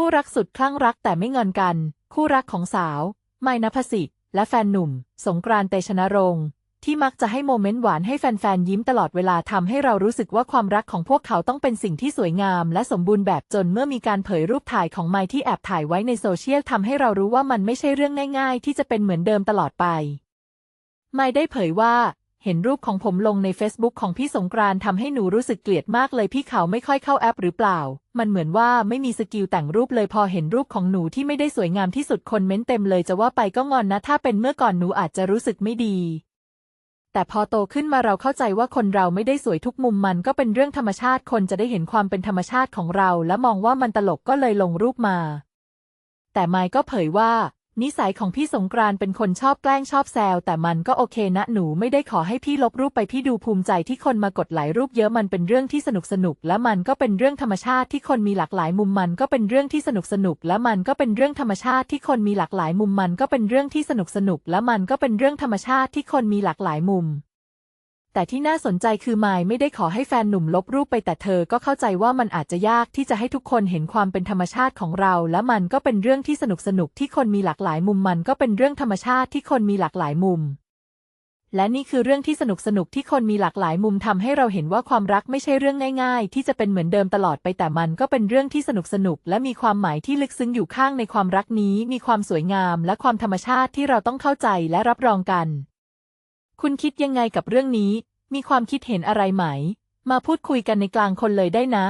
คู่รักสุดคลั่งรักแต่ไม่งอนกัน คู่รักของสาว ไมนภสิทธิ์และแฟนหนุ่ม สงกรานต์เตชนรงค์ที่มักจะให้โมเมนต์หวานให้แฟนๆ ยิ้มตลอดเวลาทำให้เรารู้สึกว่าความรักของพวกเขาต้องเป็นสิ่งที่สวยงาม และสมบูรณ์แบบจนเมื่อมีการเผยรูปถ่ายของไมค์ที่แอบถ่ายไว้ในโซเชียลทำให้เรารู้ว่ามันไม่ใช่เรื่องง่าย ๆ ที่จะเป็นเหมือนเดิมตลอดไป ไมค์ได้เผยว่า เห็นรูปของผมลงใน Facebook ของพี่สงกรานทำให้หนูรู้สึกเกลียดมากเลยพี่เขาไม่ค่อยเข้าแอปหรือเปล่า มันเหมือนว่าไม่มีสกิลแต่งรูปเลยพอเห็นรูปของหนูที่ไม่ได้สวยงามที่สุดคนเม้นเต็มเลยจะว่าไปก็งอนนะ ถ้าเป็นเมื่อก่อนหนูอาจจะรู้สึกไม่ดี แต่พอโตขึ้นมาเราเข้าใจว่าคนเราไม่ได้สวยทุกมุมมันก็เป็นเรื่องธรรมชาติคนจะได้เห็นความเป็นธรรมชาติของเรา และมองว่ามันตลกก็เลยลงรูปมา แต่ไมค์ก็เผยว่า นิสัยของพี่สงกรานต์เป็นคนชอบแกล้งชอบแซวแต่มันก็โอเคนะหนูไม่ได้ขอให้พี่ลบรูปไปพี่ดูภูมิใจที่คนมากดหลายรูปเยอะมันเป็นเรื่องที่สนุกสนุกและมันก็เป็นเรื่องธรรมชาติที่คนมีหลากหลายมุมมันก็เป็นเรื่องที่สนุกสนุกและมันก็เป็นเรื่องธรรมชาติที่คนมีหลากหลายมุมมันก็เป็นเรื่องที่สนุกสนุกและมันก็เป็นเรื่องธรรมชาติที่คนมีหลากหลายมุม แต่ที่น่าสนใจคือไมายไม่ได้ขอให้แฟนหนุ่มลบรูปไปแต่เธอก็เข้าใจว่ามันอาจจะยากที่จะให้ทุกคนเห็นความเป็นธรรมชาติของเรา และมันก็เป็นเรื่องที่สนุกสนุกที่คนมีหลากหลายมุมมันก็เป็นเรื่องธรรมชาติที่คนมีหลากหลายมุม และนี่คือเรื่องที่สนุกสนุกที่คนมีหลากหลายมุมทำให้เราเห็นว่าความรักไม่ใช่เรื่องง่าย ๆ ที่จะเป็นเหมือนเดิมตลอดไปแต่มันก็เป็นเรื่องที่สนุกสนุกและมีความหมายที่ลึกซึ้งอยู่ข้างในความรักนี้ มีความสวยงาม และความธรรมชาติที่เราต้องเข้าใจและรับรองกัน คุณคิดยังไงกับเรื่องนี้ มีความคิดเห็นอะไรไหม มาพูดคุยกันในกลางคนเลยได้นะ